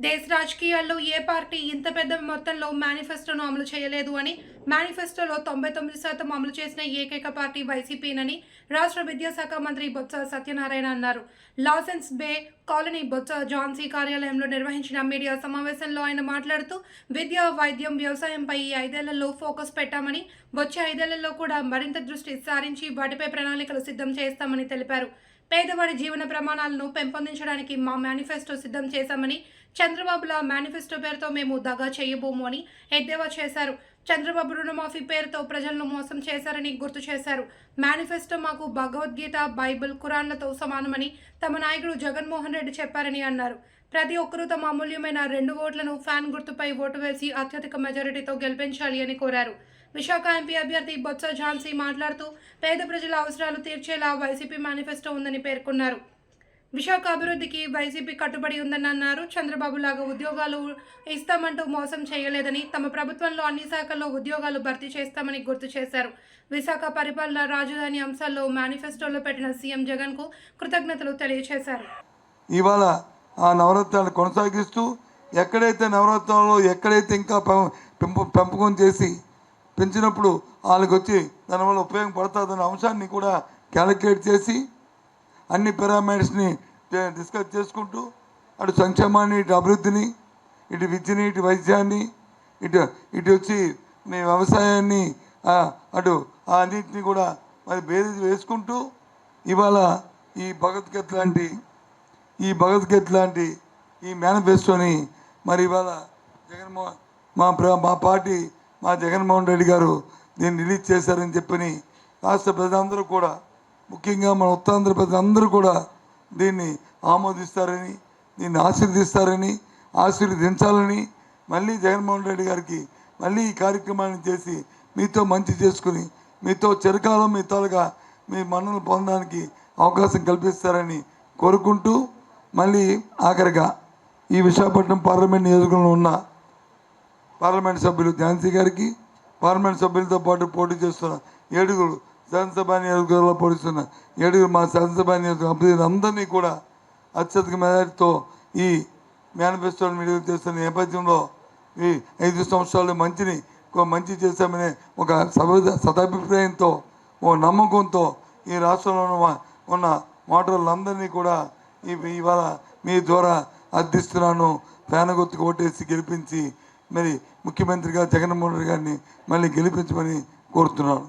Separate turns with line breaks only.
దేశ రాజకీయాల్లో ఏ పార్టీ ఇంత పెద్ద మొత్తంలో మేనిఫెస్టోను అమలు చేయలేదు అని మేనిఫెస్టోలో తొంభై తొమ్మిది శాతం అమలు చేసిన ఏకైక పార్టీ వైసీపీనని రాష్ట్ర విద్యాశాఖ మంత్రి బొత్స సత్యనారాయణ అన్నారు. లాసెన్స్ బే కాలనీ బొత్స జాన్సీ కార్యాలయంలో నిర్వహించిన మీడియా సమావేశంలో ఆయన మాట్లాడుతూ విద్య వైద్యం వ్యవసాయంపై ఈ ఐదేళ్ళలో ఫోకస్ పెట్టామని వచ్చే ఐదేళ్ళలో కూడా మరింత దృష్టి సారించి వాటిపై ప్రణాళికలు సిద్ధం చేస్తామని తెలిపారు. పేదవాడి జీవన ప్రమాణాలను పెంపొందించడానికి మా మేనిఫెస్టో సిద్ధం చేశామని చంద్రబాబుల మేనిఫెస్టో పేరుతో మేము దగా చేయబోము అని ఎద్దేవా చేశారు. చంద్రబాబు రుణమాఫీ పేరుతో ప్రజలను మోసం చేశారని గుర్తు చేశారు. మేనిఫెస్టో మాకు భగవద్గీత బైబిల్ ఖురాన్లతో సమానమని తమ నాయకుడు జగన్మోహన్ రెడ్డి చెప్పారని అన్నారు. ప్రతి ఒక్కరూ తమ అమూల్యమైన రెండు ఓట్లను ఫ్యాన్ గుర్తుపై ఓటు వేసి అత్యధిక మెజారిటీతో గెలిపించాలి అని కోరారు. విశాఖ ఎంపీ అభ్యర్థి బొత్స ఝాన్సీ మాట్లాడుతూ పేద ప్రజల అవసరాలు తీర్చేలా వైసీపీ మేనిఫెస్టో ఉందని పేర్కొన్నారు. విశాఖ అభివృద్ధికి వైసీపీ కట్టుబడి ఉందని అన్నారు చంద్రబాబు లాగా ఉద్యోగాలు ఇస్తామంటూ మోసం చేయలేదని తమ ప్రభుత్వంలో అన్ని శాఖల్లో ఉద్యోగాలు భర్తీ చేస్తామని గుర్తు చేశారు. విశాఖ పరిపాలన రాజధాని అంశాల్లో మేనిఫెస్టోలో పెట్టిన సీఎం జగన్కు కృతజ్ఞతలు తెలియజేశారు
ఇవాళ ఆ నవరత్నాలు కొనసాగిస్తూ ఎక్కడైతే నవరత్నాలు ఎక్కడైతే ఇంకా పెం- పెంపు పెంపకం చేసి పెంచినప్పుడు వాళ్ళకి వచ్చి దానివల్ల ఉపయోగపడుతుందన్న అంశాన్ని కూడా క్యాలిక్యులేట్ చేసి అన్ని పిరామిడ్స్ని డిస్కస్ చేసుకుంటూ అటు సంక్షేమాన్ని ఇటు అభివృద్ధిని ఇటు విద్యని ఇటు వైద్యాన్ని ఇటు ఇటు వచ్చి మీ వ్యవసాయాన్ని అటు ఆ అన్నింటినీ కూడా మరి బేరీజ్ వేసుకుంటూ ఇవాళ ఈ భగవద్గీత లాంటి ఈ భగవద్గీత లాంటి ఈ మేనిఫెస్టోని మరి ఇవాళ జగన్మోహన్ మా మా పార్టీ మా జగన్మోహన్ రెడ్డి గారు దీన్ని రిలీజ్ చేశారని చెప్పని రాష్ట్ర ప్రజలందరూ కూడా ముఖ్యంగా మన ఉత్తరాంధ్ర ప్రజలందరూ కూడా దీన్ని ఆమోదిస్తారని దీన్ని ఆశీర్దిస్తారని ఆశీర్వదించాలని మళ్ళీ జగన్మోహన్ రెడ్డి గారికి మళ్ళీ ఈ కార్యక్రమాన్ని చేసి మీతో మంచి చేసుకుని మీతో చిరకాలం మీ తాలుగా మీ మన్నలు పొందడానికి అవకాశం కల్పిస్తారని కోరుకుంటూ మళ్ళీ ఆఖరిగా ఈ విశాఖపట్నం పార్లమెంట్ నియోజకవర్గంలో ఉన్న పార్లమెంట్ సభ్యులు ఝాన్సీ గారికి పార్లమెంట్ సభ్యులతో పాటు పోటీ చేస్తున్న ఏడుగురు శాసనసభ నియోజకవర్గంలో పొడుస్తున్న ఏడుగురు మా శాసనసభ నియోజకవర్గ అభ్యర్థులందరినీ కూడా అత్యధిక మెజారిటీతో ఈ మేనిఫెస్టోని విడుదల చేస్తున్న నేపథ్యంలో ఈ ఐదు సంవత్సరాలు మంచిని మంచి చేశామనే ఒక సభ సదాభిప్రాయంతో ఓ నమ్మకంతో ఈ రాష్ట్రంలో ఉన్న ఉన్న మోటార్లందరినీ కూడా ఇవాళ మీ ద్వారా అర్థిస్తున్నాను. ఫ్యాన్ గుర్తుకు ఓటేసి గెలిపించి మరి ముఖ్యమంత్రిగా జగన్మోహన్ రెడ్డి గారిని మళ్ళీ గెలిపించమని కోరుతున్నాను.